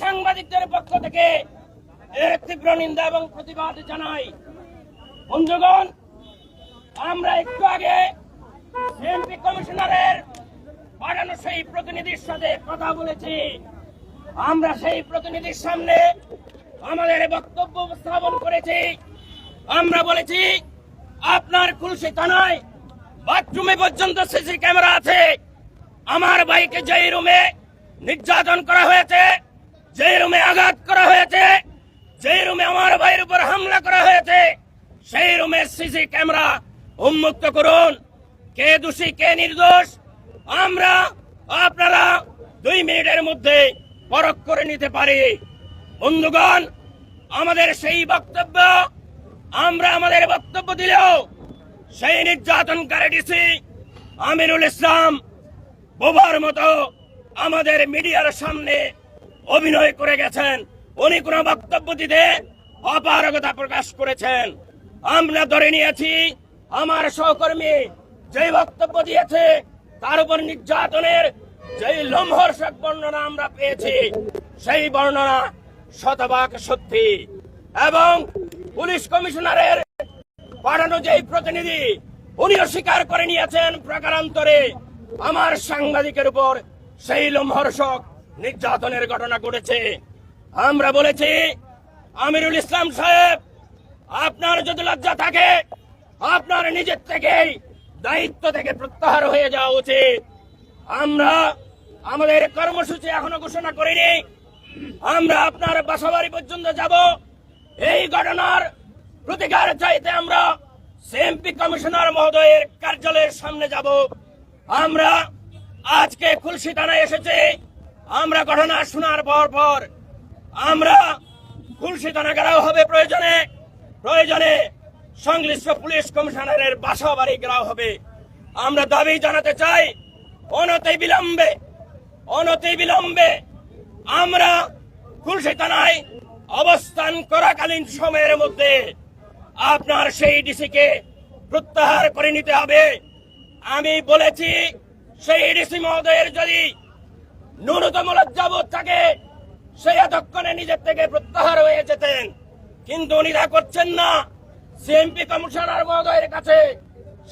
সাংবাদিকদের পক্ষ থেকে এর তীব্র নিন্দা এবং প্রতিবাদ জানাই। বন্ধুগণ, আমরা একটু আগে এমপি কমিশনারের পাঠানো সেই প্রতিনিধির সাথে কথা বলেছি। আমরা সেই প্রতিনিধির সামনে আমাদের বক্তব্য উপস্থাপন করেছি। আমরা বলেছি, আপনার কুলসি থানায় বাথরুমে পর্যন্ত সিসি ক্যামেরা আছে। আমার বাইকে যেই রুমে নির্যাতন করা হয়েছে যেই রুমে আঘাত করা হয়েছে, যেই রুমে আমার ভাইয়ের উপর হামলা করা হয়েছে, সেই রুমের সিসি ক্যামেরা উন্মুক্ত করুন। কে দোষী, কে নির্দোষ, আমরা আপনারা দুই মিনিটের মধ্যে পরখ করে নিতে পারি। বন্ধুগণ, আমাদের সেই বক্তব্য, আমরা আমাদের বক্তব্য দিলেও সেই নির্যাতনকারী ডিসি আমিরুল ইসলাম বোবার মতো আমাদের মিডিয়ার সামনে অভিনয় করে গেছেন। উনি কোন বক্তব্য দিতে অপারগতা প্রকাশ করেছেন। আমরা ধরে নিয়েছি, আমার সহকর্মী যে বক্তব্য দিয়েছে, তার উপর নির্যাতনের যে লোমহর্ষক বর্ণনা আমরা পেয়েছি, সেই বর্ণনা শতভাগ সত্যি। এবং পুলিশ কমিশনারের পাঠানো যে প্রতিনিধি, উনিও স্বীকার করে নিয়েছেন প্রকারান্তরে আমার সাংবাদিকের উপর সেই লোমহর্ষক নির্যাতনের ঘটনা ঘটেছে। আমরা বলেছি, আমিরুল ইসলাম সাহেব, আপনার যদি লজ্জা থাকে, আপনার নিজের থেকেই দায়িত্ব থেকে প্রত্যাহার হয়ে যাওয়া উচিত। আমরা আমাদের কর্মসূচি এখনও ঘোষণা করিনি। আমরা আপনার বাসাবাড়ি পর্যন্ত যাব। এই ঘটনার প্রতিকার চাইতে আমরা সিএমপি কমিশনার মহোদয়ের কার্যালয়ের সামনে যাব। আমরা আজকে খুলশি থানায় এসেছি। আমরা ঘটনা শোনার পর পর আমরা খুলশি থানা হবে প্রয়োজনে প্রয়োজনে সংশ্লিষ্ট পুলিশ কমিশনারের বাসা বাড়ি গেরাও হবে। আমরা দাবি জানাতে চাই, অনতি বিলম্বে অনতি বিলম্বে আমরা খুলশি থানায় অবস্থান করাকালীন সময়ের মধ্যে আপনার সেই ডিসিকে প্রত্যাহার করে নিতে হবে। আমি বলেছি, সেই ডিসি মহোদয়ের যদি ন্যূনতম লজ্জাবোধ থাকে সেই এতক্ষণে নিজের থেকে প্রত্যাহার হয়ে যেতেন। কিন্তু উনি তা করছেন না। সিএমপি কমিশনার মহোদয়ের কাছে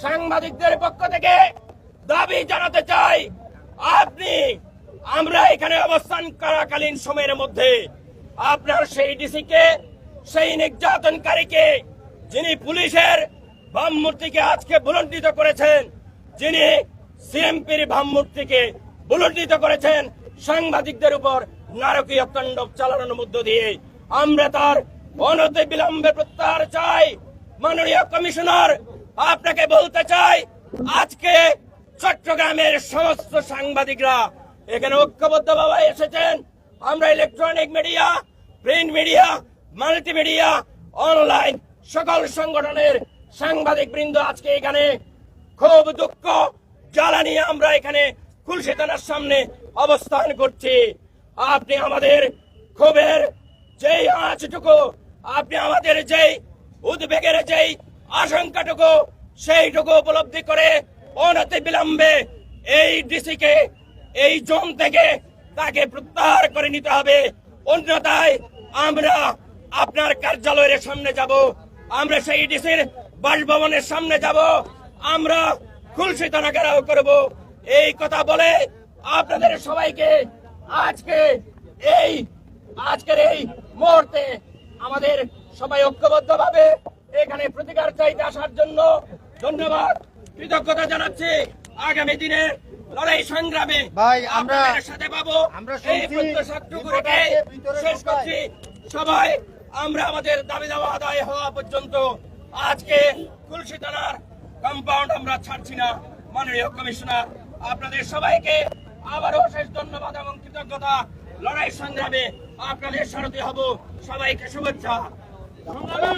সাংবাদিকদের পক্ষ থেকে দাবি জানাতে চাই, আপনি, আমরা এখানে অবস্থান করাকালীন সময়ের মধ্যে আপনার সেই ডিসিকে, সেই নির্যাতনকারীকে, যিনি পুলিশের ভাবমূর্তিকে আজকে বুলন্ডিত করেছেন, যিনি সিএমপির ভাবমূর্তিকে বুলন্ডিত করেছেন সাংবাদিকদের উপর নারকীয় তাণ্ডব চালানোর মধ্য দিয়ে আমরা তার অনতি বিলম্বে প্রত্যাহার চাই। মাননীয় কমিশনার, আপনাকে বলতে চাই, আজকে চট্টগ্রামের সমস্ত সাংবাদিকরা এখানে ঐক্যবদ্ধ ভাবে এসেছেন। আমরা electronic media, print media, multimedia, online সকল সংগঠনের সাংবাদিক বৃন্দ আজকে এখানে। খুব দুঃখ জ্বালানি আমরা এখানে খুলশি থানার সামনে অবস্থান করছি। আপনি আমাদের ক্ষোভের যেই আঁচটুকু, আপনি আমাদের যেই উদ্বেগের যেই আশঙ্কাটুকু, সেইটুকু উপলব্ধি করে অনতি বিলম্বে এই ডিসিকে, এই জোন থেকে তাকে প্রত্যাহার করে নিতে হবে। অন্যথায় আমরা আপনার কার্যালয়ের সামনে যাব। আমরা সেই ডিসির বাসভবনের সামনে যাব। আমরা খুলশি থানা ঘেরাও করব। এই কথা বলে আপনাদের সবাইকে আজকে এই আজকের এই মুহূর্তে আমাদের সবাই ঐক্যবদ্ধ ভাবে এখানে প্রতিকার চাইতে আসার জন্য ধন্যবাদ কৃতজ্ঞতা জানাচ্ছি। আগামী দিনে লড়াই সংগ্রামে ভাই, আমরা- সাথে পাবো। আমরা এই শুনছি। প্রত্যাশাটুকু রেখে শেষ করছি। সবাই আমরা আমাদের দাবি দেওয়া আদায় হওয়া পর্যন্ত আজকে তুলসী থানার কম্পাউন্ড আমরা ছাড়ছি না। মাননীয় কমিশনার আপনাদের সবাইকে আবারও শেষ ধন্যবাদ এবং কৃতজ্ঞতা। লড়াই সংগ্রামে আপনাদের সারতে হব। সবাইকে শুভেচ্ছা। আমাদের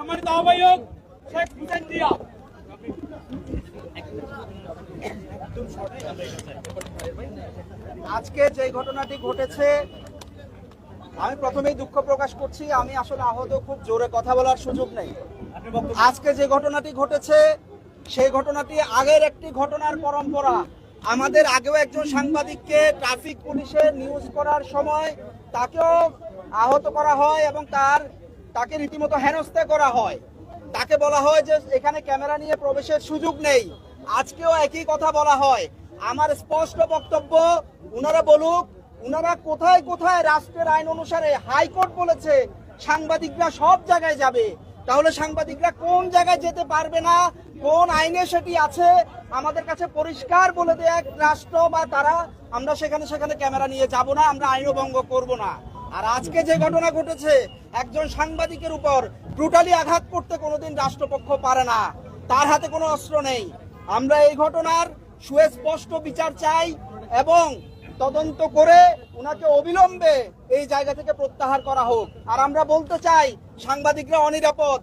সম্মানিত আহ্বায়ক শেখ হুসেন জিয়া। আজকে যে ঘটনাটি ঘটেছে, আমি প্রথমেই দুঃখ প্রকাশ করছি। আমি আসলে আহত, খুব জোরে কথা বলার সুযোগ নেই। আজকে যে ঘটনাটি ঘটেছে, সেই ঘটনাটি আগের একটি ঘটনার পরম্পরা। আমাদের আগেও একজন সাংবাদিককে ট্রাফিক পুলিশের নিউজ করার সময় তাকেও আহত করা হয় এবং তার তাকে রীতিমতো হেনস্থা করা হয়। তাকে বলা হয় যে এখানে ক্যামেরা নিয়ে প্রবেশের সুযোগ নেই। আজকেও একই কথা বলা হয়। আমার স্পষ্ট বক্তব্য, উনারা বলুক, উনারা কোথায় কোথায় রাষ্ট্রের আইন অনুসারে হাইকোর্ট বলেছে, সাংবাদিকরা সব জায়গায় যাবে। তাহলে সাংবাদিকরা কোন জায়গায় যেতে পারবে না? কোন আইনে সেটি আছে? আমাদের কাছে পরিষ্কার বলে দেয় এক রাষ্ট্র বা তারা, আমরা সেখানে সেখানে ক্যামেরা নিয়ে যাব না, আমরা আইনও ভঙ্গ করব না। আর আজকে যে ঘটনা ঘটেছে, একজন সাংবাদিকের উপর ব্রুটালি আঘাত করতে কোনোদিন রাষ্ট্রপক্ষ পারে না। তার হাতে কোনো অস্ত্র নেই। আমরা এই ঘটনার সুস্পষ্ট বিচার চাই এবং তদন্ত করে ওনাকে অবিলম্বে এই জায়গা থেকে প্রত্যাহার করা হোক। আর আমরা বলতে চাই, সাংবাদিকরা অনিরাপদ।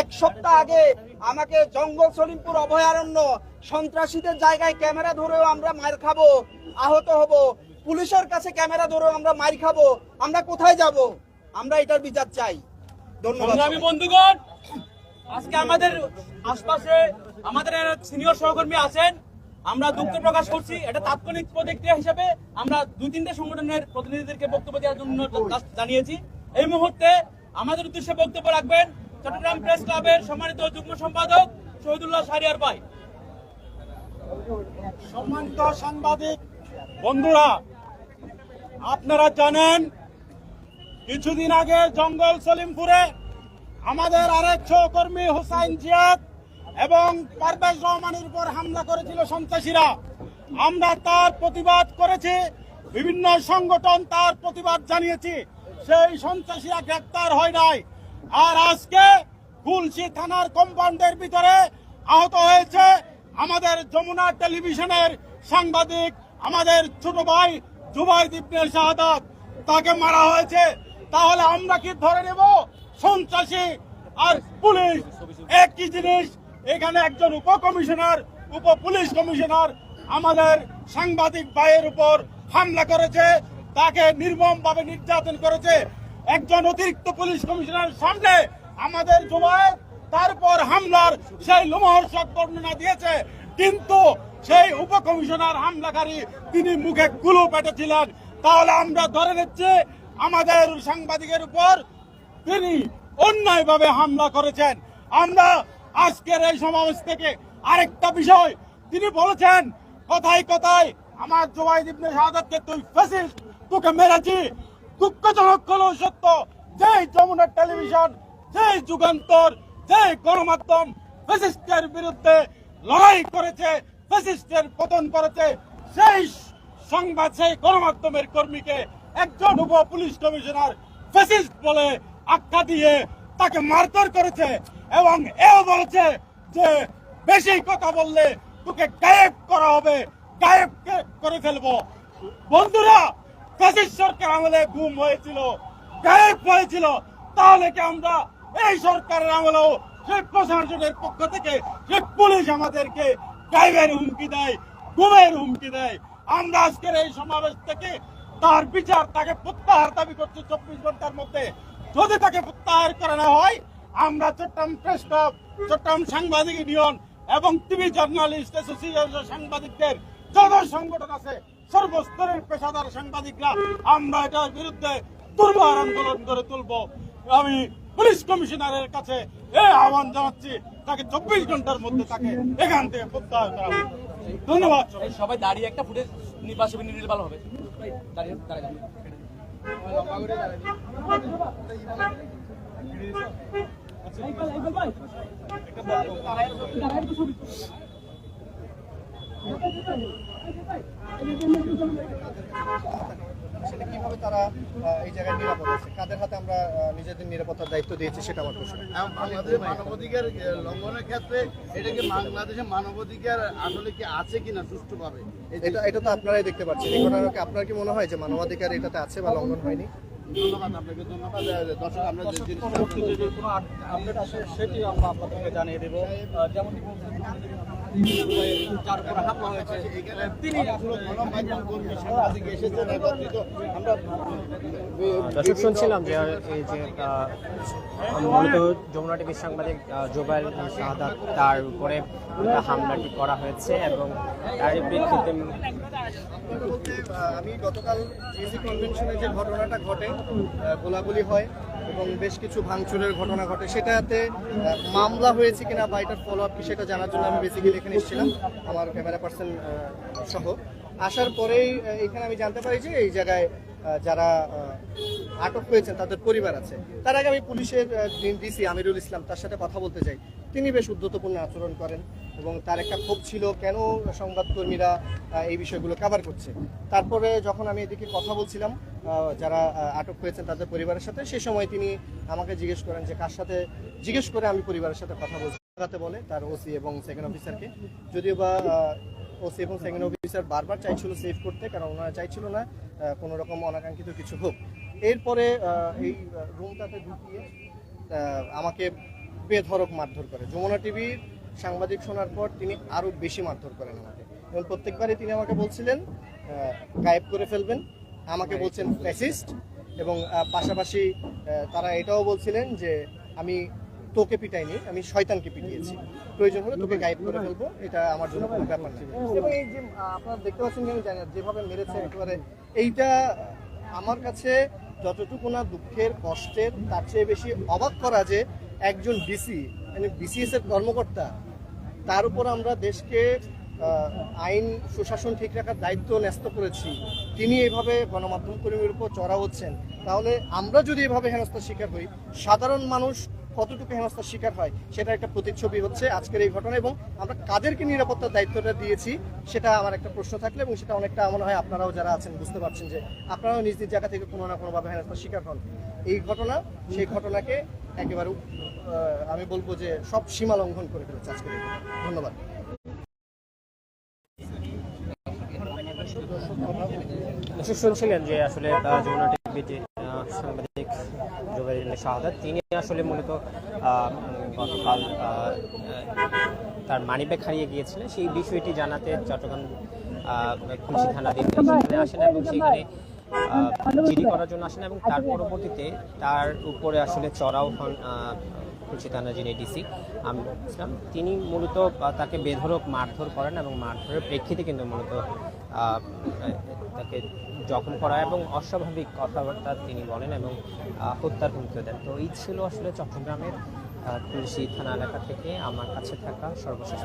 এক সপ্তাহ আগে আমাকে জঙ্গল সলিমপুর অভয়ারণ্য সন্ত্রাসীদের জায়গায় ক্যামেরা ধরেও আমরা মার খাব, আহত হব। পুলিশের কাছে ক্যামেরা ধরেও আমরা মার খাব আমরা কোথায় যাব? আমরা এটার বিচার চাই। ধন্যবাদ বন্ধুগণ আজকে আমাদের আশপাশে আমাদের সিনিয়র সহকর্মী আছেন আমরা দুঃখ প্রকাশ করছি। এটা তাৎক্ষণিক প্রতিক্রিয়া হিসেবে আমরা দুই তিনটে সংগঠনের প্রতিনিধিদেরকে বক্তব্য দেওয়ার জন্য জানিয়েছি। এই মুহূর্তে আমাদের উদ্দেশ্যে বক্তব্য রাখবেন চট্টগ্রাম প্রেস ক্লাবের সম্মানিত যুগ্ম সম্পাদক শহীদুল্লাহ সারিয়ার ভাই। সম্মানিত সাংবাদিক বন্ধুরা আপনারা জানেন, কিছুদিন আগে জঙ্গল সলিমপুরে আমাদের আরেক সহকর্মী হুসাইন জিয়াদ এবং পারভেজ রহমানের উপর হামলা করেছিল সন্ত্রাসীরা। আমরা তার প্রতিবাদ করেছি, বিভিন্ন সংগঠন তার প্রতিবাদ জানিয়েছি। সেই সন্ত্রাসীরা গ্রেপ্তার হয় নাই। আর আজকে গুলশি থানার কম্পাউন্ডের ভিতরে আহত হয়েছে আমাদের যমুনা টেলিভিশনের সাংবাদিক, আমাদের ছোট ভাই জুবাই ইবনে শাহাদাত, তাকে মারা হয়েছে। তাহলে আমরা কি ধরে নেব? সন্ত্রাসী আর পুলিশ। একই জিনিস, এখানে একজন উপকমিশনার উপ পুলিশ কমিশনার আমাদের সাংবাদিক ভাইয়ের উপর হামলা করেছে। তাকে নির্মম ভাবে নির্যাতন করেছে। একজন অতিরিক্ত পুলিশ কমিশনার সামনে আমাদের জমায়েত তারপর হামলার সেই লোমহর্ষক বর্ণনা দিয়েছে। কিন্তু সেই উপকমিশনার হামলাকারী, তিনি মুখে গুলো পেটেছিলেন। তাহলে আমরা ধরে নিচ্ছি আমাদের সাংবাদিকের উপর তিনি অন্যায়ভাবে হামলা করেছেন। আমরা আজকের এই সমাবেশ থেকে আরেকটা বিষয়, তিনি বলেছেন, কথায় কথায় আমার জোবাইদ ইবনে শাহাদাতকে তুই ফ্যাসিস্ট তোকে মেরেছি। দুঃখজনক হলো সত্য যে যমুনা টেলিভিশন যে যুগান্তর যে গণমাধ্যম ফ্যাসিস্টের বিরুদ্ধে লড়াই করেছে ফ্যাসিস্টের পতন করেছে, সেই সংবাদ সেই গণমাধ্যমের কর্মীকে একজন উপ পুলিশ কমিশনার ফ্যাসিস্ট বলে আখ্যা দিয়ে তাকে মারধর করেছে এবং এও বলেছে যে বেশি কথা বললে তোকে গায়েব করা হবে গায়েব করে ফেলব। বন্ধুরা, ফ্যাসিস্ট সরকার আমলে গুম হয়েছিল, গায়েব হয়েছিল, তাহলে কি আমরা এই সরকারের আমলেও সেই প্রশাসনের পক্ষ থেকে সে পুলিশ আমাদেরকে গায়েবের হুমকি দেয়, গুমের হুমকি দেয়। আমরা আজকের এই সমাবেশ থেকে তার বিচার, তাকে প্রত্যাহার দাবি করছি চব্বিশ ঘণ্টার মধ্যে। যদি তাকে প্রত্যাহার করা না হয়, আমরা চট্টগ্রাম প্রেস ক্লাব, চট্টগ্রাম সাংবাদিক ইউনিয়ন এবং টিভি জার্নালিস্ট অ্যাসোসিয়েশন সাংবাদিকদের, যত সংগঠন আছে, সর্বস্তরের পেশাদার সাংবাদিকরা, আমরা এটার বিরুদ্ধে দুর্বার আন্দোলন করে তুলবো। আমি পুলিশ কমিশনারের কাছে এই আহ্বান জানাচ্ছি তাকে চব্বিশ ঘণ্টার মধ্যে তাকে এখান থেকে প্রত্যাহার করা। ধন্যবাদ সবাই দাঁড়িয়ে একটা ফুটেজ নির্বাচন নিলে ভালো হবে। দাঁড়িয়ে দাঁড়িয়ে আসলে কীভাবে তারা এই জায়গায় নিরাপদ আছে? কাদের হাতে আমরা নিজেদের নিরাপত্তার দায়িত্ব দিয়েছি সেটা আমার প্রশ্ন। বাংলাদেশের মানবাধিকার লঙ্ঘনের ক্ষেত্রে এটা কি বাংলাদেশের মানবাধিকার আসলে কি আছে কিনা সুষ্ঠুভাবে? এটা এটা তো আপনারাই দেখতে পাচ্ছেন। এই ঘটনাকে আপনার কি মনে হয় যে মানবাধিকার এটাতে আছে বা লঙ্ঘন হয়নি? ধন্যবাদ আপনাকে ধন্যবাদ। দর্শক আমরা যে জিনিসটা কোনো আপডেট আসে সেটি আমরা আপনাদেরকে জানিয়ে দেবো। যেমন দর্শক, শুনছিলাম যে এই যে মূলত যমুনা টিভির সাংবাদিক জোবাইল শাহাদাত তার উপরে হামলাটি করা হয়েছে এবং তার প্রেক্ষিতে আমি গতকাল কনভেনশনে যে ঘটনাটা ঘটে গোলাগুলি হয় এবং বেশ কিছু ভাঙচুরের ঘটনা ঘটে। সেটাতে মামলা হয়েছে কিনা বা এটার ফলো আপ কি সেটা জানার জন্য আমি বেসিক্যালি এখানে এসেছিলাম, আমার ক্যামেরা পার্সন সহ। আসার পরেই এখানে আমি জানতে পারি যে এই জায়গায় যারা আটক হয়েছেন তাদের পরিবার আছে। তার আগে আমি পুলিশের ডিসি আমিরুল ইসলাম তার সাথে কথা বলতে চাই তিনি বেশ উদ্ধতপূর্ণ আচরণ করেন এবং তার একটা ক্ষোভ ছিল কেন সংবাদকর্মীরা এই বিষয়গুলো কভার করছে। তারপরে যখন আমি এদিকে কথা বলছিলাম যারা আটক হয়েছেন তাদের পরিবারের সাথে সে সময় তিনি আমাকে জিজ্ঞেস করেন যে কার সাথে? জিজ্ঞেস করে আমি পরিবারের সাথে কথা বলছি। বলে তার ওসি এবং সেকেন্ড অফিসারকে যদিও বা ওসি এবং সেকেন্ড অফিসার বারবার চাইছিল সেভ করতে কারণ ওনারা চাইছিল না আহ, কোনো রকম অনাকাঙ্ক্ষিত কিছু হোক। এরপরে এই রুমটাতে ঢুকিয়ে আমাকে বেধরক মারধর করে। যমুনা টিভির সাংবাদিক শোনার পর তিনি আরও বেশি মারধর করেন আমাকে। এবং প্রত্যেকবারই তিনি আমাকে বলছিলেন গায়েব করে ফেলবেন। আমাকে বলছেন ফ্যাসিস্ট এবং পাশাপাশি তারা এটাও বলছিলেন যে আমি তোকে পিটাইনি আমি শয়তানকে পিটিয়েছি। প্রয়োজন হলে তোকে গাইড করে ফেলব। এটা আমার জন্য কোনো ব্যাপার না। এবং এই যে আপনারা দেখতে পাচ্ছেন আমি জানি যেভাবে মেরেছে একেবারে এইটা আমার কাছে যতটুকু না দুঃখের, কষ্টের, তার চেয়ে বেশি অবাক করা যে একজন ডিসি মানে বিসিএস এর কর্মকর্তা, তার উপর আমরা দেশকে আইন, সুশাসন ঠিক রাখার দায়িত্ব ন্যস্ত করেছি। তিনি এভাবে গণমাধ্যম কর্মীর উপর চড়া হচ্ছেন। তাহলে আমরা যদি এভাবে হেনস্থার শিকার হই, সাধারণ মানুষ কতটুকু হেনস্থার শিকার হয় সেটা একটা প্রতিচ্ছবি হচ্ছে আজকের এই ঘটনা এবং আমরা কাদেরকে নিরাপত্তার দায়িত্বটা দিয়েছি সেটা আমার একটা প্রশ্ন থাকলে এবং সেটা অনেকটা মনে হয় আপনারাও যারা আছেন বুঝতে পারছেন যে আপনারাও নিজ নিজ জায়গা থেকে কোনো না কোনোভাবে হেনস্থার শিকার হন। এই ঘটনা সেই ঘটনাকে একেবারে আমি বলব যে সব সীমা লঙ্ঘন করে ফেলেছে আজকের ধন্যবাদ। শুনছিলেন যে আসলে আহ, সাংবাদিক জোবাইল শাহাদাত, তিনি আসলে মূলত গতকাল তার মানিব্যাগ হারিয়ে গিয়েছিলেন। সেই বিষয়টি জানাতে চট্টগ্রাম খুলশি থানাধীন সেখানে আসেন এবং সেখানে জিডি করার জন্য আসেন এবং তার পরবর্তীতে তার উপরে আসলে চড়াও হন খুলশি থানা যিনি ডিসি ইসলাম। তিনি মূলত তাকে বেধরক মারধর করেন এবং মারধরের প্রেক্ষিতে কিন্তু মূলত তাকে জখম করা এবং অস্বাভাবিক কথাবার্তা তিনি বলেন এবং হত্যার হুমকিও দেন তো এই ছিল আসলে চট্টগ্রামের তুলসী থানা এলাকা থেকে আমার কাছে থাকা সর্বশেষ।